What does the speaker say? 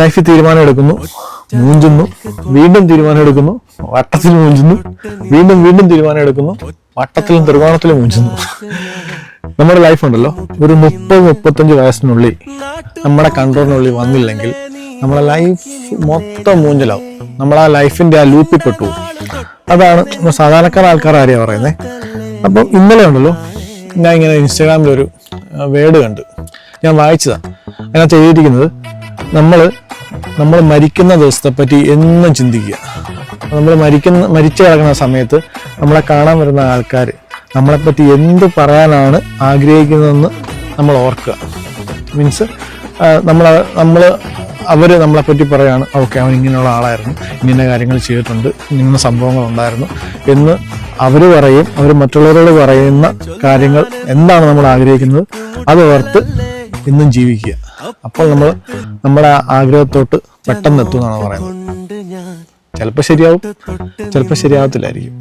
ലൈഫിൽ തീരുമാനം എടുക്കുന്നു മൂഞ്ചുന്നു. വീണ്ടും തീരുമാനം എടുക്കുന്നു വട്ടത്തിൽ മൂഞ്ചുന്നു. വീണ്ടും വീണ്ടും തീരുമാനം എടുക്കുന്നു വട്ടത്തിലും ത്രികോണത്തിലും മൂഞ്ചുന്നു. നമ്മുടെ ലൈഫ് ഉണ്ടല്ലോ. ഒരു മുപ്പത് മുപ്പത്തഞ്ച് വയസ്സിനുള്ളിൽ നമ്മുടെ കൺട്രോളിനുള്ളിൽ വന്നില്ലെങ്കിൽ നമ്മളെ ലൈഫ് മൊത്തം മൂഞ്ചലാവും. നമ്മൾ ആ ലൈഫിന്റെ ആ ലൂപ്പിൽ പെട്ടു അതാണ് സാധാരണക്കാർ ആൾക്കാർ ആരെയാണ് പറയുന്നത് അപ്പം ഇന്നലെ ഉണ്ടല്ലോ ഞാൻ ഇങ്ങനെ ഇൻസ്റ്റാഗ്രാമിൽ ഒരു വേർഡ് കണ്ട്. ഞാൻ വായിച്ചതാണ് അതിനകത്ത് എഴുതിയിരിക്കുന്നത് നമ്മൾ നമ്മൾ മരിക്കുന്ന ദിവസത്തെ പറ്റി എന്നും ചിന്തിക്കുക. നമ്മൾ മരിക്കുന്ന മരിച്ചു കിടക്കുന്ന സമയത്ത് നമ്മളെ കാണാൻ വരുന്ന ആൾക്കാർ നമ്മളെപ്പറ്റി എന്ത് പറയാനാണ് ആഗ്രഹിക്കുന്നതെന്ന് നമ്മൾ ഓർക്കുക. മീൻസ് നമ്മൾ നമ്മൾ അവർ നമ്മളെപ്പറ്റി പറയാണ് ഓക്കെ അവൻ ഇങ്ങനെയുള്ള ആളായിരുന്നു ഇങ്ങനെ കാര്യങ്ങൾ ചെയ്തിട്ടുണ്ട് ഇങ്ങനെ സംഭവങ്ങൾ ഉണ്ടായിരുന്നു എന്ന് അവർ പറയും അവർ മറ്റുള്ളവരോട് പറയുന്ന കാര്യങ്ങൾ എന്താണ് നമ്മൾ ആഗ്രഹിക്കുന്നത് അത് ഓർത്ത് ഇന്നും ജീവിക്കുക. അപ്പോൾ നമ്മൾ നമ്മുടെ ആഗ്രഹത്തോട്ട് പെട്ടെന്ന് എത്തും എന്നാണ് പറയുന്നത്. ചിലപ്പോൾ ശരിയാവും ചിലപ്പോൾ ശരിയാവത്തില്ലായിരിക്കും.